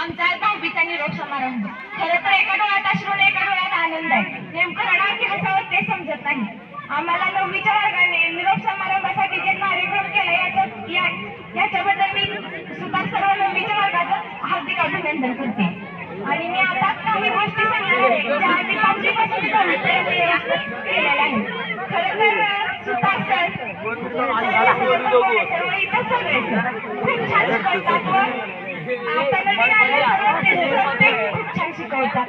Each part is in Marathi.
आमचा दहावीचा निरोप समारंभ. खरं तर एका डोळ्यात अश्रू आणि एका डोळ्यात आनंद आहे. नेमकं रडावं की हसावं ते समजत नाही. आम्हाला नववीच्या वर्गाने निरोप समारंभासाठी जे कार्यक्रम केला याच्या या- याच्याबद्दल मी सुद्धा सर्व नववीच्या वर्गाचं हार्दिक अभिनंदन करते. आणि मी आता काही गोष्टी सांगणार आहे ज्या आम्ही पाचवीपासून केलेल्या आहेत. खरं तर सुतार सर सर्व इतर सगळे खूप छान शिकवतात व आता नवीन आलेले सर्व ते सर ते खूप छान शिकवतात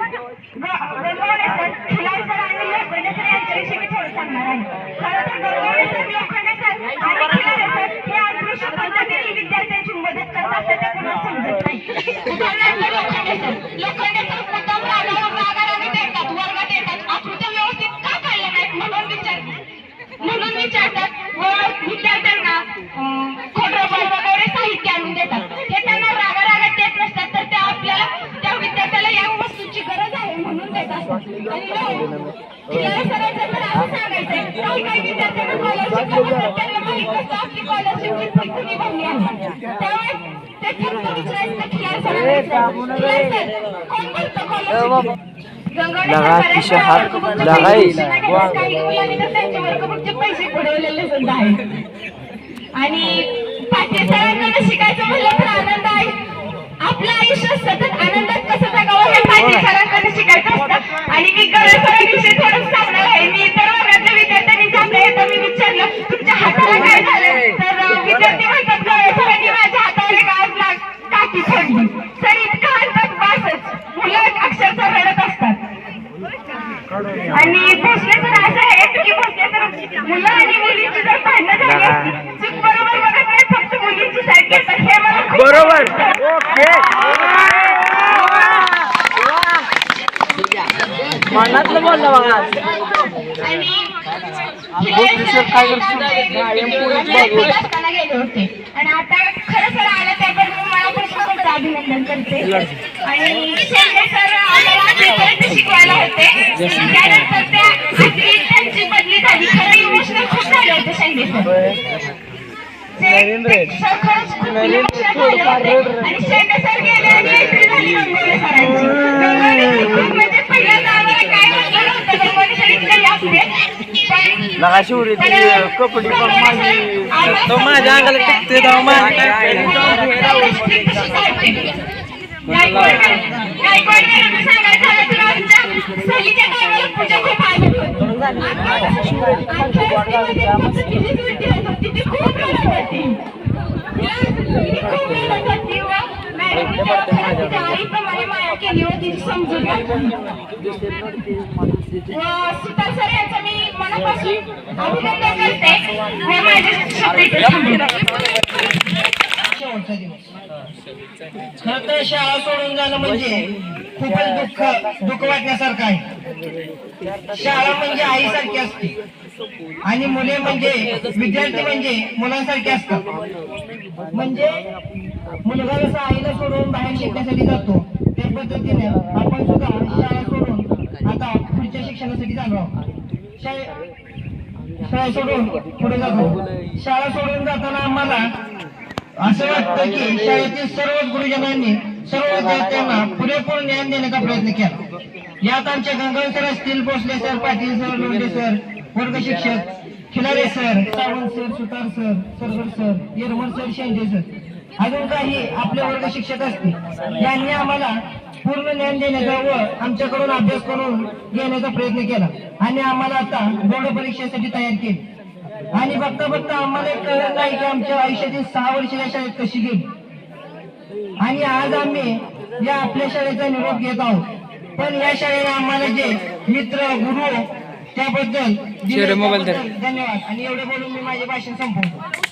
मुलांनी तर त्यांच्या वर्गबुकचे पैसे बुडवलेले सुद्धा आणि शिकायचं म्हणलं तर आनंद आहे आपलं आयुष्य सतत आनंदात कसं जगावं हे पाटील आणि भोसले तर असं आहे की भोसले तर मुलं आणि मुलींची जर भांडणं झाली असती, चूक बरोबर बघत नाही फक्त मुलींची साईड घेतात हे मला खूप बरोबर. ओके. मनातलं बोलला बघा. आणि आता खरं सर आलं त्याबद्दल मी मनापासून तुमचं अभिनंदन करते. आणि आठवीपर्यंत शिकवायला होते त्यानंतर त्या त्यांची बदली झाली खरं इमोशनल खूप झाले होते आणि शेंडे सर गेले आणि झाली गंगोले सरांची म्हणजे काय नव्हतं गंगोले सर इतके असते पण ती कपडे माझी तो माझ्या अंगाला टिकते तेव्हा माझ्या काय समजून सुतार मनापासून अभिनंदन करते शेवटचा दिवस. खर तर शाळा सोडून जाणं म्हणजे खूपच दुःख दुःख वाटण्यासारखं आहे. शाळा म्हणजे आईसारखी असते. आणि मुले म्हणजे विद्यार्थी म्हणजे मुलांसारखे असतात. म्हणजे मुलगा जसा आईला सोडून बाहेर शिकण्यासाठी जातो त्या पद्धतीने आपण सुद्धा शाळा सोडून आता पुढच्या शिक्षणासाठी जाणार आहोत. शाळा सोडून पुढे जातो शाळा सोडून जाताना आम्हाला असं वाटतं की शाळेतील सर्वच गुरुजनांनी सर्व विद्यार्थ्यांना पुरेपूर ज्ञान देण्याचा प्रयत्न केला. यात आमच्या गंगाव सर असतील Bhosale sir Patil sir Londhe sir वर्ग शिक्षक Khilare sir Sawant sir Sutar sir Sargar sir Yerwan sir Shende sir. अजून काही आपले वर्ग शिक्षक असतील यांनी आम्हाला पूर्ण ज्ञान देण्याचा व आमच्याकडून अभ्यास करून घेण्याचा प्रयत्न केला. आणि आम्हाला आता बोर्ड परीक्षेसाठी तयार केली. आणि बघता बघता आम्हाला कळलं नाही की आमच्या आयुष्यातील सहा वर्ष या शाळेत कशी गेली. आणि आज आम्ही या आपल्या शाळेचा निरोप घेत आहोत. पण या शाळेने आम्हाला जे मित्र गुरु. त्याबद्दल धन्यवाद. आणि एवढे बोलून मी माझे भाषण संपवतो.